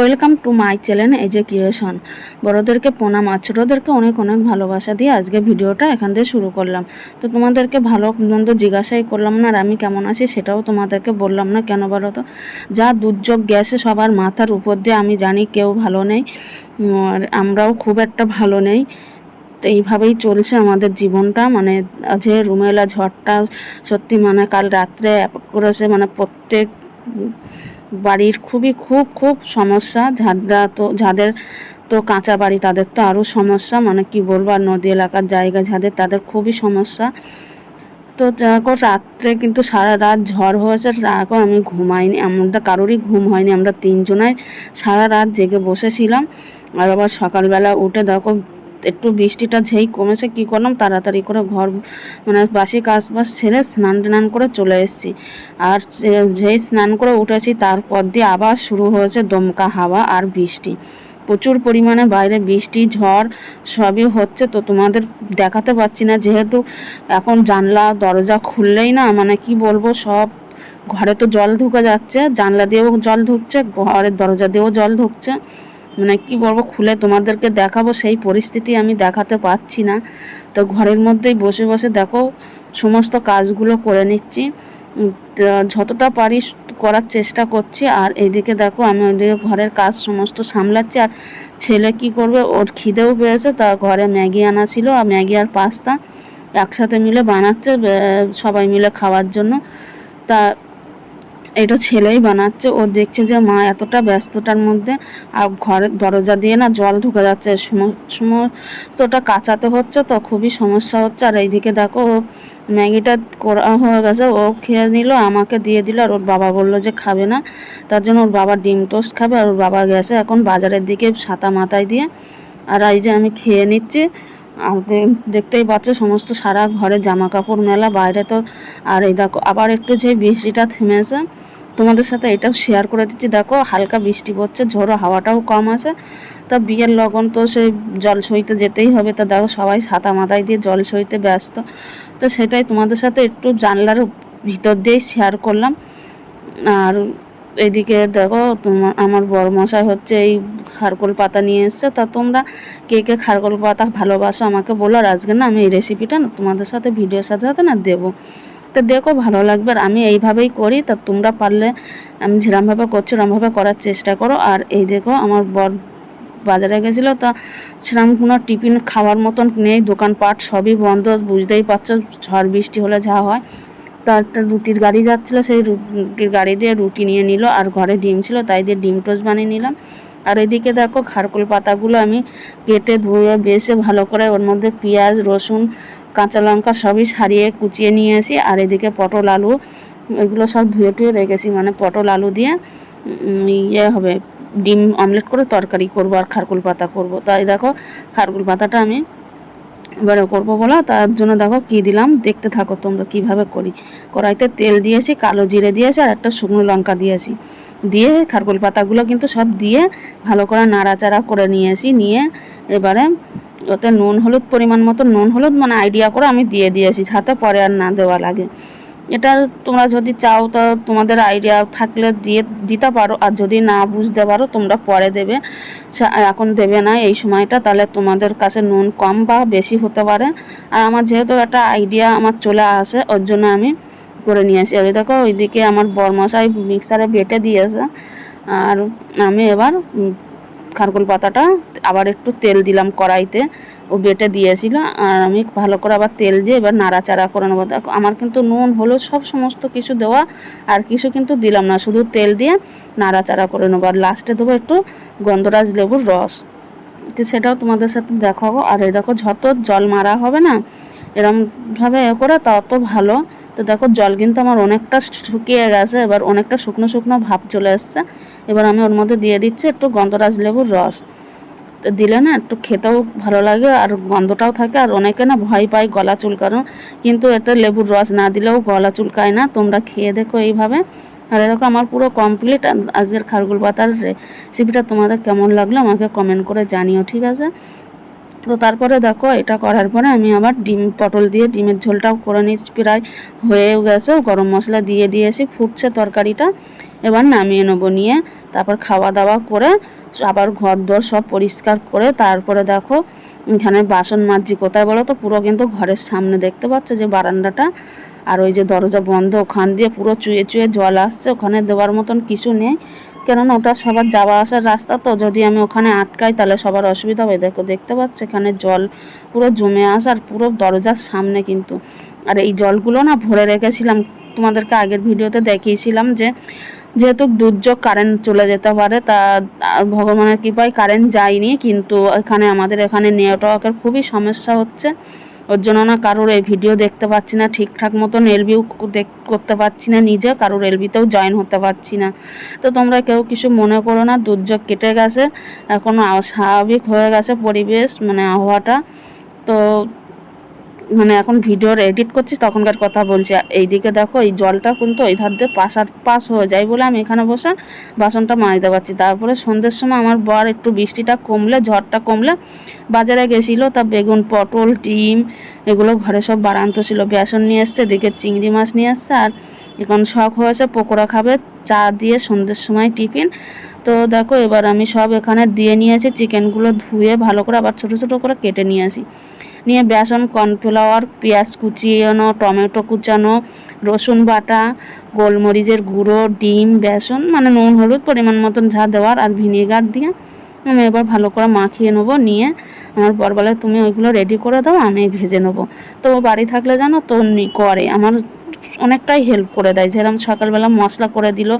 Welcome to my channel এই যে creation বড়োদেরকে প্রণাম আর ছোটোদেরকে অনেক অনেক ভালোবাসা দিয়ে আজকে ভিডিওটা এখান থেকে শুরু করলাম। তো তোমাদেরকে ভালো মন্দ জিজ্ঞাসাই করলাম না, আর আমি কেমন আছি সেটাও তোমাদেরকে বললাম না, কেন বলো তো? যা দুর্যোগ গেছে সবার মাথার উপর দিয়ে, আমি জানি কেউ ভালো নেই, আর আমরাও খুব একটা ভালো নেই। তো এইভাবেই চলছে আমাদের জীবনটা মানে যে রুমেলা ঝড়টা সত্যি মানে কাল রাত্রে করেছে মানে প্রত্যেক বাড়ির খুবই খুব খুব সমস্যা। যারা তো যাদের তো কাঁচা বাড়ি, তাদের তো আরও সমস্যা। মানে কি বলব, আর নদী এলাকার জায়গা যাদের তাদের খুবই সমস্যা। তো দেখো রাত্রে কিন্তু সারা রাত ঝড় হয়েছে তারপর আমি ঘুমাইনি। আমরা কারোরই ঘুম হয়নি। আমরা তিনজনাই সারা রাত জেগে বসেছিলাম। আর আবার সকালবেলা উঠে দেখো একটু বৃষ্টিটা যেই কমেছে কি করলাম, তাড়াতাড়ি করে ঘর মানে বাসি কাজ বাস ছেড়ে স্নান টান করে চলে এসেছি। আর যেই স্নান করে উঠেছি তারপর দিয়ে আবার শুরু হয়েছে দমকা হাওয়া আর বৃষ্টি। প্রচুর পরিমাণে বাইরে বৃষ্টি, ঝড় সবই হচ্ছে তো তোমাদের দেখাতে পারছি না। যেহেতু এখন জানলা, দরজা খুললেই না মানে কি বলব, সব ঘরে তো জল ঢুকে যাচ্ছে, জানলা দিয়েও জল ঢুকছে, ঘরের দরজা দিয়েও জল ঢুকছে। মানে কি বলব, খুলে তোমাদেরকে দেখাবো, সেই পরিস্থিতি আমি দেখাতে পারছি না। তো ঘরের মধ্যেই বসে বসে দেখো, সমস্ত কাজগুলো করে নিচ্ছি। যতটা পারি করার চেষ্টা করছি। আর এইদিকে দেখো, আমি ওইদিকে ঘরের কাজ সমস্ত সামলাচ্ছি। আর ছেলে কি করবে, ওর খিদেও পেয়েছে, তা ঘরে ম্যাগি আনা ছিল। আর ম্যাগি আর পাস্তা একসাথে মিলে বানাচ্ছে সবাই মিলে খাওয়ার জন্য। তা এটা ছেলেই বানাচ্ছে। ও দেখছে যে মা এতটা ব্যস্ততার মধ্যে আর ঘরের দরজা দিয়ে না জল ঢুকে যাচ্ছে। সম- সমস্তটা কাঁচাতে হচ্ছে তো খুবই সমস্যা হচ্ছে। আর এইদিকে দেখো ও ম্যাগিটা করা হয়ে গেছে। ও খেয়ে নিল, আমাকে দিয়ে দিল আর ওর বাবা বলল যে খাবে না। তার জন্য ওর বাবা ডিম টোস্ট খাবে আর ওর বাবা গেছে এখন বাজারের দিকে সাতা মাথায় দিয়ে। আর এই যে আমি খেয়ে নিচ্ছি। আর দেখতেই পাচ্ছ সমস্ত সারা ঘরে জামা কাপড় মেলা, বাইরে তো আর এই দেখো আবার একটু যে বৃষ্টিটা থেমেছে। তোমাদের সাথে এটাও শেয়ার করে দিচ্ছি। দেখো, হালকা বৃষ্টি পড়ছে, ঝোড়ো হাওয়াটাও কম আছে। তা বিয়ের লগন তো সেই জল সইতে যেতেই হবে। তা দেখো, সবাই ছাতা মাথায় দিয়ে জল সইতে ব্যস্ত। তো সেটাই তোমাদের সাথে একটু জানলার ভিতর দিয়েই শেয়ার করলাম। আর এদিকে দেখো তোমার আমার বড় মশাই হচ্ছে এই খারকোল পাতা নিয়ে এসছে। তা তোমরা কে কে খারকোল পাতা ভালোবাসো আমাকে বলো। আর আজকে না আমি এই রেসিপিটা না তোমাদের সাথে ভিডিওর সাথে সাথে না দেবো। তো দেখো, ভালো লাগবে। আর আমি এইভাবেই করি, তা তোমরা পারলে আমি যেরমভাবে করছি, ওরমভাবে করার চেষ্টা করো। আর এই দেখো, আমার বর বাজারে গেছিল, তা সেরকম কোনো টিফিন খাওয়ার মতন নেই, দোকানপাট সবই বন্ধ, বুঝতেই পারছ, ঝড় বৃষ্টি হলে যা হয়। তা একটা রুটির গাড়ি যাচ্ছিল, সেই রুটির গাড়ি দিয়ে রুটি নিয়ে নিল, আর ঘরে ডিম ছিল, তাই দিয়ে ডিম টোস্ট বানিয়ে নিলাম। আর এদিকে দেখো, খারকোল পাতাগুলো আমি কেটে ধুয়ে বেছে ভালো করে ওর মধ্যে পেঁয়াজ, রসুন কাঁচা লঙ্কা সবই সারিয়ে কুচিয়ে নিয়ে আসি, আর এদিকে পটল আলু, এগুলো সব ধুয়ে টুয়ে রেখেছি মানে পটল আলু দিয়ে ইয়ে হবে, ডিম অমলেট করে তরকারি করব আর খারকুল পাতা করব। তাই দেখো, খারকুল পাতাটা আমি এবারে করব বলা, তার জন্য দেখো কি দিলাম, দেখতে থাকো তোমরা কীভাবে করি। কড়াইতে তেল দিয়েছি, কালো জিরে দিয়েছি, আর একটা শুকনো লঙ্কা দিয়েছি। দিয়ে খারকুল পাতাগুলো কিন্তু সব দিয়ে ভালো করে নাড়াচাড়া করে নিয়েছি নিয়ে এবারে ওতে নুন, হলুদ পরিমাণ মতো নুন, হলুদ মানে আইডিয়া করে আমি দিয়ে দিয়েছি, যাতে পরে আর না দেওয়া লাগে। এটা তোমরা যদি চাও, তো তোমাদের আইডিয়া থাকলে দিয়ে দিতে পারো, আর যদি না বুঝতে পারো, তোমরা পরে দেবে। এখন দেবে না এই সময়টা, তাহলে তোমাদের কাছে নুন কম বা বেশি হতে পারে। আর আমার যেহেতু একটা আইডিয়া আমার চলে আসে, ওর জন্য আমি করে নিয়ে আসি। আর দেখো, ওইদিকে আমার বরমশাই মিক্সারে বেটে দিয়েছে। আর আমি এবার খারকুল পাতাটা, আবার একটু তেল দিলাম কড়াইতে। ও বেটে দিয়েছিল, আর আমি ভালো করে আবার তেল দিয়ে এবার নাড়াচাড়া করে নেব। দেখো, আমার কিন্তু নুন, হলুদ সব সমস্ত কিছু দেওয়া, আর কিছু কিন্তু দিলাম না, শুধু তেল দিয়ে নাড়াচাড়া করে নেব। আর লাস্টে দেবো একটু গন্ধরাজ লেবুর রস। তো সেটাও তোমাদের সাথে দেখাবো। আর এই দেখো, যত জল মারা হবে না, এরমভাবে এ করে তত ভালো। তো দেখো, জল কিন্তু আমার অনেকটা শুকিয়ে গেছে। এবার অনেকটা শুকনো শুকনো ভাব চলে এসছে। এবার আমি ওর মধ্যে দিয়ে দিচ্ছি একটু গন্ধরাজ লেবুর রস। তো দিলে না, একটু খেতেও ভালো লাগে আর গন্ধটাও থাকে। আর অনেকে না ভয় পায় গলা চুলকানো কিন্তু এতে লেবুর রস না দিলেও গলা চুলকায় না। তোমরা খেয়ে দেখো এইভাবে। আর দেখো আমার পুরো কমপ্লিট আজকের খারগুল পাতার রেসিপিটা তোমাদের কেমন লাগল আমাকে কমেন্ট করে জানিও, ঠিক আছে? তো তারপরে দেখো, এটা করার পরে আমি আবার ডিম, পটল দিয়ে ডিমের ঝোলটাও করে নিচ্ছি, প্রায় হয়েও গেছে। গরম মশলা দিয়ে দিয়েছি ফুটছে তরকারিটা। এবার নামিয়ে নেব নিয়ে, তারপর খাওয়া দাওয়া করে আবার ঘর দর সব পরিষ্কার করে তারপরে দেখো, এখানে বাসন মাজছি কোথায় বলো তো? পুরো কিন্তু ঘরের সামনে দেখতে পাচ্ছ যে বারান্দাটা। আর ওই যে দরজা বন্ধ, ওখান দিয়ে পুরো চুয়ে চুয়ে জল আসছে, ওখানে দেওয়ার মতন কিছু নেই। কেননা ওটা সবার যাওয়া আসার রাস্তা তো, যদি আমি ওখানে আটকাই তাহলে সবার অসুবিধা হবে। দেখো, দেখতে পাচ্ছ এখানে জল পুরো জমে আসার পুরো দরজার সামনে কিন্তু। আর এই জলগুলো না ভরে রেখেছিলাম, তোমাদেরকে আগের ভিডিওতে দেখিয়েছিলাম যে, যেহেতু দুর্যোগ কারেন্ট চলে যেতে পারে, তা ভগবানের কৃপায় কারেন্ট যায়নি, কিন্তু এখানে আমাদের এখানে নেটওয়ার্কের খুবই সমস্যা হচ্ছে। ওর জন্য না কারোর এই ভিডিও দেখতে পাচ্ছি না, ঠিকঠাক মতন এলবিও করতে পারছি না নিজে, কারোর এলবিতেও জয়েন হতে পারছি না। তো তোমরা কেউ কিছু মনে করো না, দুর্যোগ কেটে গেছে, এখন স্বাভাবিক হয়ে গেছে পরিবেশ মানে আবহাওয়াটা। তো মানে এখন ভিডিওর এডিট করছি তখনকার কথা বলছি। এইদিকে দেখো, এই জলটা কিন্তু ওই ধার দিয়ে পাশার পাস হয়ে যায় বলে আমি এখানে বসে বাসনটা মাজতে পারছি। তারপরে সন্ধ্যের সময় আমার বর একটু বৃষ্টিটা কমলে, ঝড়টা কমলে বাজারে গেছিল। তা বেগুন, পটল, ডিম এগুলো ঘরে সব বাড়ান্ত ছিল। বেসন নিয়ে এসছে, এদিকে চিংড়ি মাছ নিয়ে এসছে। আর এখন শখ হয়েছে, পকোড়া খাবে, চা দিয়ে সন্ধ্যের সময় টিফিন। তো দেখো, এবার আমি সব এখানে দিয়ে নিয়েছি চিকেনগুলো ধুয়ে ভালো করে আবার ছোটো ছোটো করে কেটে নিয়ে আসি। নিয়ে বেসন, কর্নফ্লাওয়ার, পেঁয়াজ কুচিয়ানো, টমেটো কুচানো, রসুন বাটা, গোলমরিচের গুঁড়ো, ডিম, বেসন মানে নুন, হলুদ পরিমাণ মতন যা দেওয়ার আর ভিনেগার দিয়ে আমি এবার ভালো করে মাখিয়ে নেব, নিয়ে আমার বর বলে তুমি ওইগুলো রেডি করে দাও, আমি ভেজে নেব। তো বাড়ি থাকলে জানো তো করে, আমার অনেকটাই হেল্প করে দেয়। যেরকম সকালবেলা মশলা করে দিল,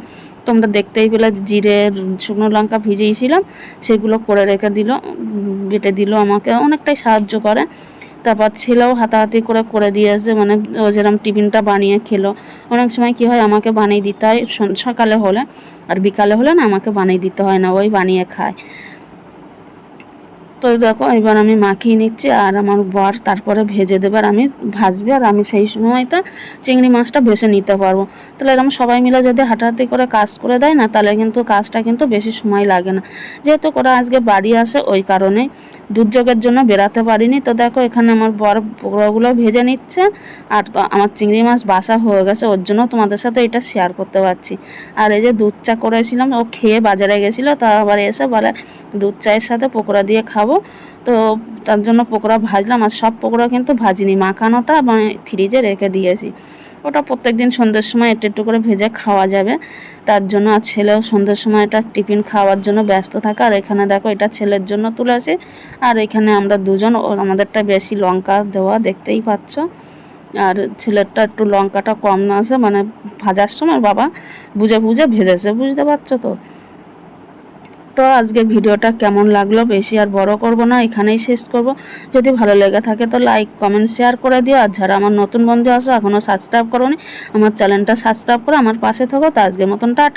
তোমরা দেখতেই পেলে জিরে, শুকনো লঙ্কা ভিজিয়েছিলাম সেগুলো করে রেখে দিল বেটে দিল আমাকে, অনেকটাই সাহায্য করে। তারপর ছেলেও হাতাহাতি করে করে দিয়েছে মানে ও যেরকম টিফিনটা বানিয়ে খেলো। অনেক সময় কি হয়, আমাকে বানিয়ে দিতে হয় সকালে হলে। আর বিকালে হলে না, আমাকে বানিয়ে দিতে হয় না, ওই বানিয়ে খায়। তো দেখো, এবার আমি মাখিয়ে নিচ্ছি, আর আমার বর তারপরে ভেজে দেবে, আর আমি ভাজবে, আর আমি সেই সময়টা চিংড়ি মাছটা ভেসে নিতে পারব। তাহলে এরকম সবাই মিলে যদি হাঁটাহাঁটি করে কাজ করে দেয় না, তাহলে কিন্তু কাজটা কিন্তু বেশি সময় লাগে না। যেহেতু ওরা আজকে বাড়ি আসে, ওই কারণে দুর্যোগের জন্য বেরাতে পারিনি। তো দেখো, এখানে আমার বর পকোড়াগুলো ভেজে নিচ্ছে। আর আমার চিংড়ি মাছ বাসা হয়ে গেছে, ওর জন্য তোমাদের সাথে এটা শেয়ার করতে পারছি। আর এই যে দুধ চা করেছিলাম, ও খেয়ে বাজারে গেছিল, তা আবার এসে বলে, দুধ চায়ের সাথে পকোড়া দিয়ে খাব। তো তার জন্য পকোড়া ভাজলাম, আর সব পকোড়া কিন্তু ভাজিনি। মাখানোটা মানে ফ্রিজে রেখে দিয়েছি। ওটা প্রত্যেকদিন সন্ধ্যের সময় একটু একটু করে ভেজে খাওয়া যাবে। তার জন্য আর ছেলেও সন্ধ্যের সময় এটা টিফিন খাওয়ার জন্য ব্যস্ত থাকে। আর এখানে দেখো এটা ছেলের জন্য তুলে আসি। আর এখানে আমরা দুজন আমাদেরটা বেশি লঙ্কা দেওয়া দেখতেই পাচ্ছ। আর ছেলেরটা একটু লঙ্কাটা কম না আছে মানে ভাজার সময় বাবা বুঝে বুঝে ভেজেছে, বুঝতে পারছ তো? তো আজকে ভিডিওটা কেমন লাগল বেশি আর বড় করব না, এখানেই শেষ করব। যদি ভালো লেগে থাকে তো লাইক কমেন্ট শেয়ার করে দিও। আর যারা আমার নতুন বন্ধু আসো এখনও সাবস্ক্রাইব করো আমার চ্যানেলটা সাবস্ক্রাইব করে আমার পাশে থাকো। তো আজকের মতন টাটা।